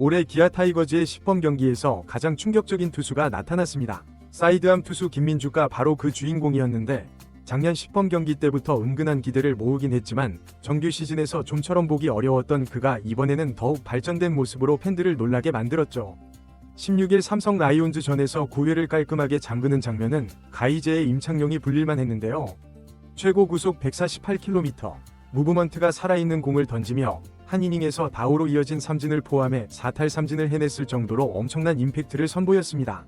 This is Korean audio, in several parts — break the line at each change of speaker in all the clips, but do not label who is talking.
올해 기아 타이거즈의 10번 경기에서 가장 충격적인 투수가 나타났습니다. 사이드암 투수 김민주가 바로 그 주인공이었는데 작년 10번 경기 때부터 은근한 기대를 모으긴 했지만 정규 시즌에서 좀처럼 보기 어려웠던 그가 이번에는 더욱 발전된 모습으로 팬들을 놀라게 만들었죠. 16일 삼성 라이온즈 전에서 9회를 깔끔하게 잠그는 장면은 가이제의 임창용이 불릴만 했는데요. 최고 구속 148km, 무브먼트가 살아있는 공을 던지며 한 이닝에서 다우로 이어진 삼진을 포함해 4탈 삼진을 해냈을 정도로 엄청난 임팩트를 선보였습니다.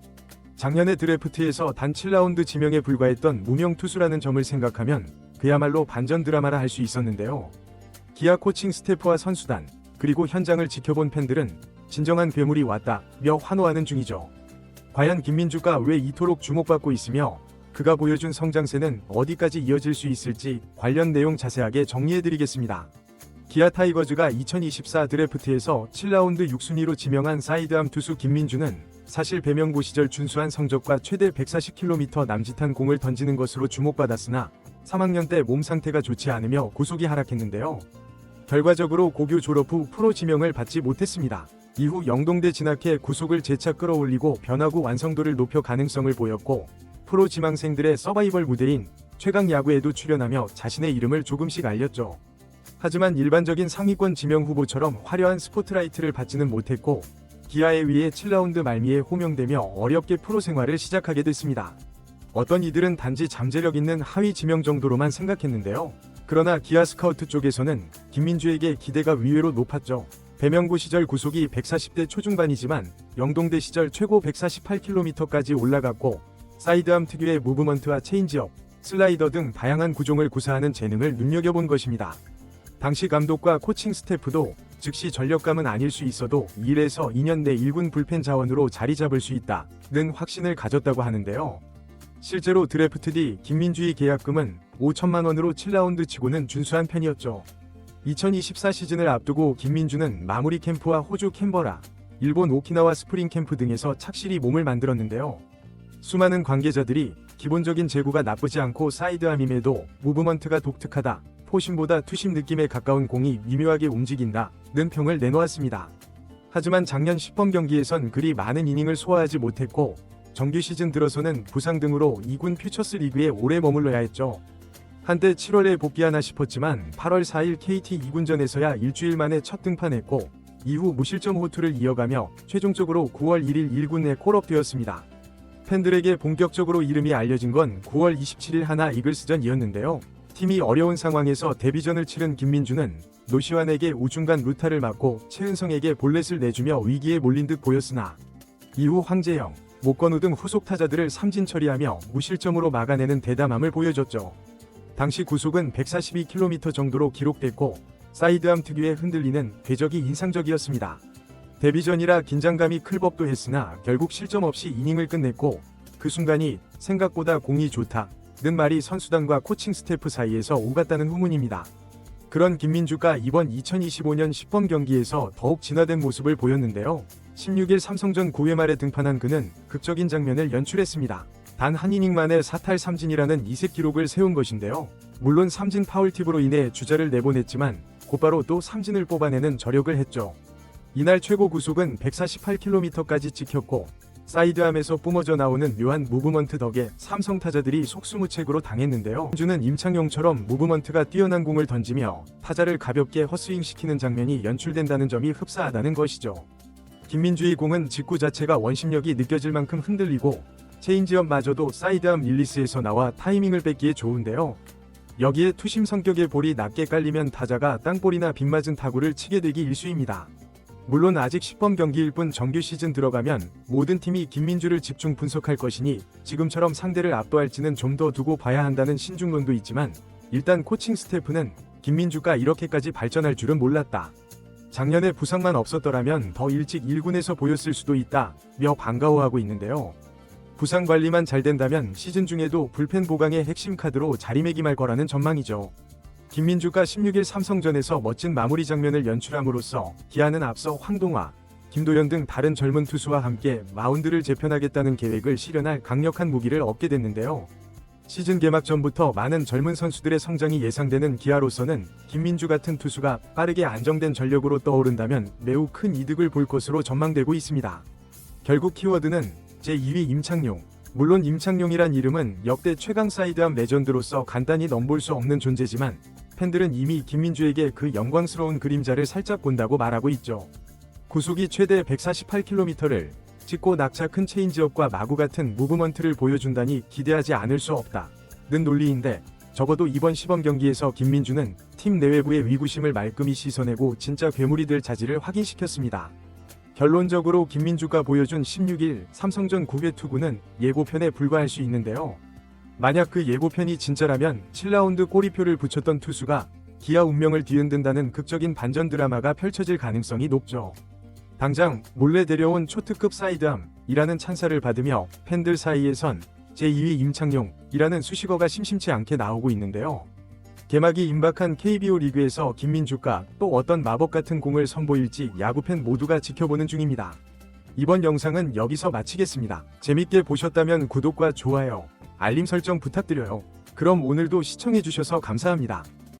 작년의 드래프트에서 단 7라운드 지명에 불과했던 무명 투수라는 점을 생각하면 그야말로 반전 드라마라 할 수 있었는데요. 기아 코칭 스태프와 선수단, 그리고 현장을 지켜본 팬들은 진정한 괴물이 왔다며 환호하는 중이죠. 과연 김민주가 왜 이토록 주목받고 있으며 그가 보여준 성장세는 어디까지 이어질 수 있을지 관련 내용 자세하게 정리해드리겠습니다. 기아 타이거즈가 2024 드래프트에서 7라운드 6순위로 지명한 사이드암 투수 김민주는 사실 배명고 시절 준수한 성적과 최대 140km 남짓한 공을 던지는 것으로 주목받았으나 3학년 때 몸 상태가 좋지 않으며 구속이 하락했는데요. 결과적으로 고교 졸업 후 프로 지명을 받지 못했습니다. 이후 영동대 진학해 구속을 재차 끌어올리고 변화구 완성도를 높여 가능성을 보였고 프로 지망생들의 서바이벌 무대인 최강 야구에도 출연하며 자신의 이름을 조금씩 알렸죠. 하지만 일반적인 상위권 지명 후보처럼 화려한 스포트라이트를 받지는 못했고 기아에 의해 7라운드 말미에 호명되며 어렵게 프로 생활을 시작하게 됐습니다. 어떤 이들은 단지 잠재력 있는 하위 지명 정도로만 생각했는데요. 그러나 기아 스카우트 쪽에서는 김민주에게 기대가 의외로 높았죠. 배명고 시절 구속이 140대 초중반이지만 영동대 시절 최고 148km까지 올라갔고 사이드암 특유의 무브먼트와 체인지업, 슬라이더 등 다양한 구종을 구사하는 재능을 눈여겨본 것입니다. 당시 감독과 코칭 스태프도 즉시 전력감은 아닐 수 있어도 1에서 2년 내 1군 불펜 자원으로 자리 잡을 수 있다는 확신을 가졌다고 하는데요. 실제로 드래프트 뒤 김민주의 계약금은 5천만 원으로 7라운드 치고는 준수한 편이었죠. 2024 시즌을 앞두고 김민주는 마무리 캠프와 호주 캔버라, 일본 오키나와 스프링 캠프 등에서 착실히 몸을 만들었는데요. 수많은 관계자들이 기본적인 제구가 나쁘지 않고 사이드암임에도 무브먼트가 독특하다, 포심보다 투심 느낌에 가까운 공이 미묘하게 움직인다 는 평을 내놓았습니다. 하지만 작년 10번 경기에선 그리 많은 이닝을 소화하지 못했고 정규 시즌 들어서는 부상 등으로 2군 퓨처스 리그에 오래 머물러야 했죠. 한때 7월에 복귀하나 싶었지만 8월 4일 KT 2군전에서야 일주일 만에 첫 등판했고 이후 무실점 호투를 이어가며 최종적으로 9월 1일 1군에 콜업되었습니다. 팬들에게 본격적으로 이름이 알려진 건 9월 27일 하나 이글스전이었는데요. 팀이 어려운 상황에서 데뷔전을 치른 김민주는 노시환에게 우중간 루타를 맞고 최은성에게 볼넷을 내주며 위기에 몰린 듯 보였으나 이후 황재영, 목건우 등 후속 타자들을 삼진 처리하며 무실점으로 막아내는 대담함을 보여줬죠. 당시 구속은 142km 정도로 기록됐고 사이드암 특유의 흔들리는 궤적이 인상적이었습니다. 데뷔전이라 긴장감이 클 법도 했으나 결국 실점 없이 이닝을 끝냈고 그 순간이 생각보다 공이 좋다 는 말이 선수단과 코칭 스태프 사이에서 오갔다는 후문입니다. 그런 김민주가 이번 2025년 10번 경기에서 더욱 진화된 모습을 보였는데요. 16일 삼성전 9회 말에 등판한 그는 극적인 장면을 연출했습니다. 단 한 이닝 만에 4탈 삼진이라는 이색 기록을 세운 것인데요. 물론 삼진 파울팁으로 인해 주자를 내보냈지만 곧바로 또 삼진을 뽑아내는 저력을 했죠. 이날 최고 구속은 148km까지 찍혔고 사이드암에서 뿜어져 나오는 묘한 무브먼트 덕에 삼성 타자들이 속수무책으로 당했는데요. 주는 임창용처럼 무브먼트가 뛰어난 공을 던지며 타자를 가볍게 헛스윙시키는 장면이 연출된다는 점이 흡사하다는 것이죠. 김민주의 공은 직구 자체가 원심력이 느껴질 만큼 흔들리고 체인지업마저도 사이드암 릴리스에서 나와 타이밍을 뺏기에 좋은데요. 여기에 투심 성격의 볼이 낮게 깔리면 타자가 땅볼이나 빗맞은 타구를 치게 되기 일쑤입니다. 물론 아직 10번 경기일 뿐 정규 시즌 들어가면 모든 팀이 김민주를 집중 분석할 것이니 지금처럼 상대를 압도할지는 좀 더 두고 봐야 한다는 신중론도 있지만 일단 코칭 스태프는 김민주가 이렇게까지 발전할 줄은 몰랐다. 작년에 부상만 없었더라면 더 일찍 1군에서 보였을 수도 있다며 반가워하고 있는데요. 부상 관리만 잘 된다면 시즌 중에도 불펜 보강의 핵심 카드로 자리매김할 거라는 전망이죠. 김민주가 16일 삼성전에서 멋진 마무리 장면을 연출함으로써 기아는 앞서 황동화, 김도현 등 다른 젊은 투수와 함께 마운드를 재편하겠다는 계획을 실현할 강력한 무기를 얻게 됐는데요. 시즌 개막 전부터 많은 젊은 선수들의 성장이 예상되는 기아로서는 김민주 같은 투수가 빠르게 안정된 전력으로 떠오른다면 매우 큰 이득을 볼 것으로 전망되고 있습니다. 결국 키워드는 제2위 임창용. 물론 임창용이란 이름은 역대 최강 사이드암 레전드로서 간단히 넘볼 수 없는 존재지만 팬들은 이미 김민주에게 그 영광스러운 그림자를 살짝 본다고 말하고 있죠. 구속이 최대 148km를 찍고 낙차 큰 체인지업과 마구 같은 무브먼트를 보여준다니 기대하지 않을 수 없다. 는 논리인데 적어도 이번 시범 경기에서 김민주는 팀 내외부의 위구심을 말끔히 씻어내고 진짜 괴물이 될 자질을 확인시켰습니다. 결론적으로 김민주가 보여준 16일 삼성전 9회 투구는 예고편에 불과할 수 있는데요. 만약 그 예고편이 진짜라면 7라운드 꼬리표를 붙였던 투수가 기아 운명을 뒤흔든다는 극적인 반전 드라마가 펼쳐질 가능성이 높죠. 당장 몰래 데려온 초특급 사이드암이라는 찬사를 받으며 팬들 사이에선 제2위 임창용이라는 수식어가 심심치 않게 나오고 있는데요. 개막이 임박한 KBO 리그에서 김민주가 또 어떤 마법 같은 공을 선보일지 야구팬 모두가 지켜보는 중입니다. 이번 영상은 여기서 마치겠습니다. 재밌게 보셨다면 구독과 좋아요, 알림 설정 부탁드려요. 그럼 오늘도 시청해주셔서 감사합니다.